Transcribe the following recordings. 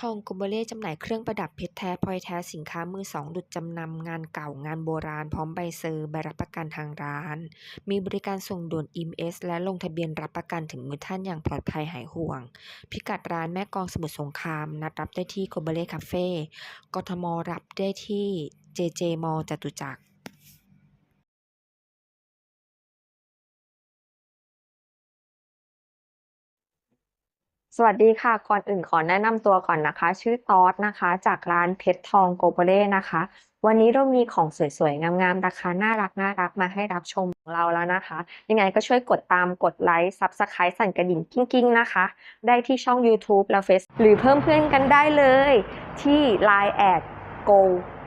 ทองโกเบเล่จำหน่ายเครื่องประดับเพชรแท้พลอยแท้สินค้ามือสองหลุดจำนำงานเก่างานโบราณพร้อมใบเซอร์ใบรับประกันทางร้าน มีบริการส่งด่วน EMS และลงทะเบียนรับประกันถึงมือท่านอย่างปลอดภัยหายห่วง พิกัดร้านแม่กองสมุทรสงคราม นัดรับได้ที่โกเบเล่คาเฟ่กทมรับได้ที่ JJ มอจตุจักร วัสดีค่ะ ก่อนอื่นขอแนะนำตัวก่อนนะคะ ชื่อตอสนะคะ จากร้านเพชรทองโกโบเล่นะคะ วันนี้เรามีของสวยๆ งามๆ ราคาน่ารักน่ารักมาให้รับชมของเราแล้วนะคะ ยังไงก็ช่วยกดตามกดไลค์ซับสไครต์สั่นกระดิ่งกิ้งๆ นะคะ ได้ที่ช่อง YouTube และ Face หรือเพิ่มเพื่อนกันได้เลย ที่ Line แอด go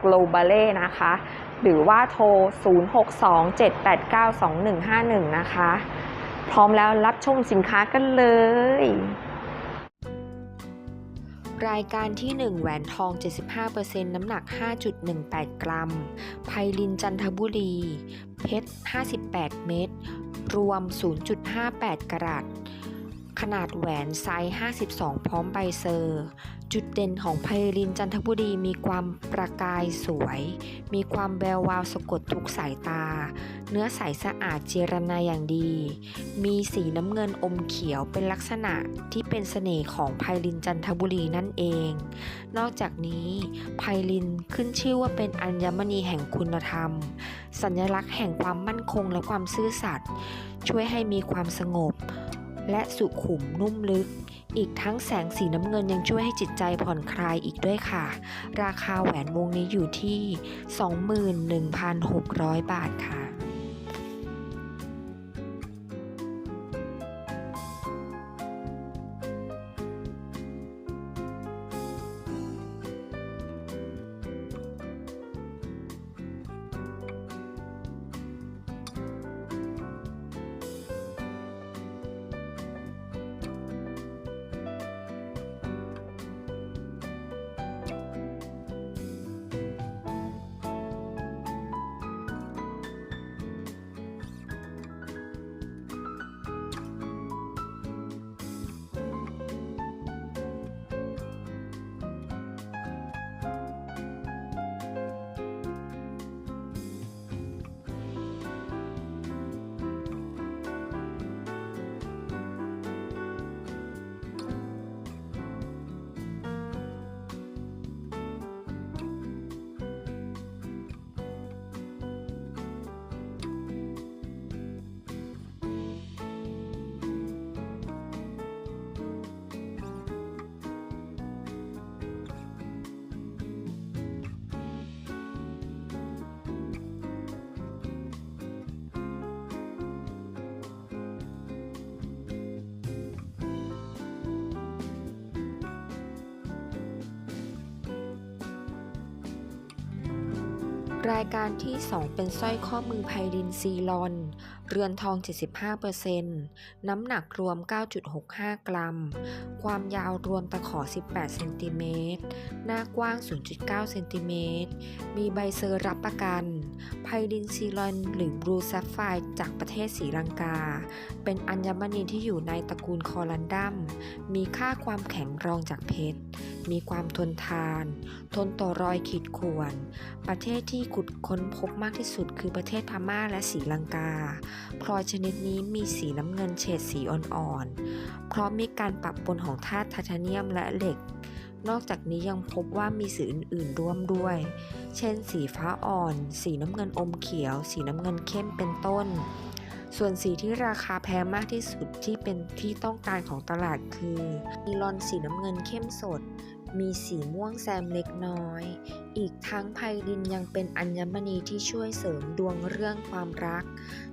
global นะคะ หรือว่าโทร 0627892151 นะคะ พร้อมแล้วรับชมสินค้ากันเลย รายการที่ 1 แหวนทอง 75%น้ำหนัก 5.18 กรัม ไพลินจันทบุรี เพชร 58 เม็ด รวม 0.58 กรัตขนาดแหวนไซส์ 52 พร้อมใบเซอร์ จุดเด่นของไพลินจันทบุรีมีความประกายสวย มีความแวววาวสะกดทุกสายตา เนื้อใสสะอาดเจรนาอย่างดี มีสีน้ำเงินอมเขียวเป็นลักษณะที่เป็นเสน่ห์ของไพลินจันทบุรีนั่นเอง นอกจากนี้ไพลินขึ้นชื่อว่าเป็นอัญมณีแห่งคุณธรรม สัญลักษณ์แห่งความมั่นคงและความซื่อสัตย์ช่วยให้มีความสงบ และสุขุมนุ่มลึกอีกทั้งแสงสีน้ำเงินยังช่วยให้จิตใจผ่อนคลายอีกด้วยค่ะ ราคาแหวนวงนี้อยู่ที่ 21,600 บาทค่ะ รายการที่ 2 เป็นสร้อยข้อมือไพรินซีลอน เรือนทอง 75%น้ำหนักรวม 9.65 กรัม ความยาวรวมตะขอ 18 เซนติเมตร หน้ากว้าง 0.9 เซนติเมตร มีใบเซอร์รับประกัน ไพรินซีลอนหรือบลูแซฟไฟจากประเทศศรีลังกา เป็นอัญมณีที่อยู่ในตระกูลคอลันดัม มีค่าความแข็งรองจากเพชร มีความทนทาน ทนต่อรอยขีดข่วน ประเทศที่ขุดค้นพบมากที่สุดคือประเทศพม่าและศรีลังกา พลอยชนิดนี้มีสีน้ำเงินเฉดสีอ่อนๆเพราะมีการปรับปนของธาตุไทเทเนียมและเหล็ก นอกจากนี้ยังพบว่ามีสีอื่นๆร่วมด้วย เช่น สีฟ้าอ่อน สีน้ำเงินอมเขียว สีน้ำเงินเข้มเป็นต้น ส่วนสีที่ราคาแพงมากที่สุดที่เป็นที่ต้องการของตลาดคือนีลอนสีน้ำเงินเข้มสด มีสีม่วงแซมเล็กน้อย อีกทั้งไพรินยังเป็นอัญมณีที่ช่วยเสริมดวงเรื่องความรัก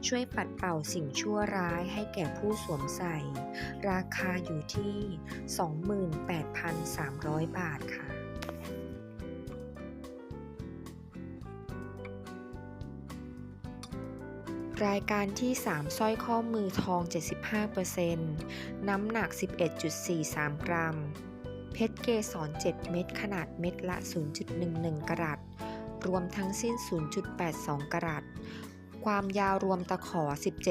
ช่วยปัดเป่าสิ่งชั่วร้ายให้แก่ผู้สวมใส่ ราคาอยู่ที่ 28,300 บาทค่ะรายการที่ 3 สร้อยข้อมือทอง 75%น้ำหนัก 11.43 กรัม ชรเกสร 7 เม็ดขนาดเม็ดละ 0.11 กรัตรวมทั้งสิ้น 0.82 กรัตความยาวรวมตะขอ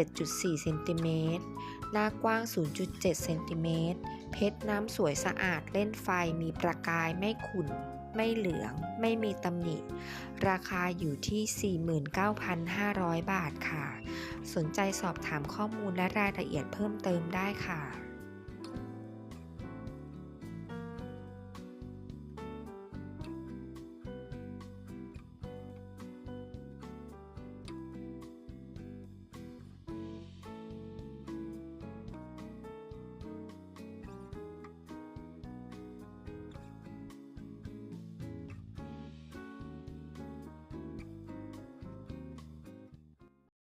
17.4 เซนติเมตร หน้ากว้าง 0.7 เซนติเมตร เพชรน้ำสวยสะอาดเล่นไฟมีประกายไม่ขุ่น ไม่เหลือง ไม่มีตำหนิ ราคาอยู่ที่ 49,500 บาทค่ะ สนใจสอบถามข้อมูลและรายละเอียดเพิ่มเติมได้ค่ะ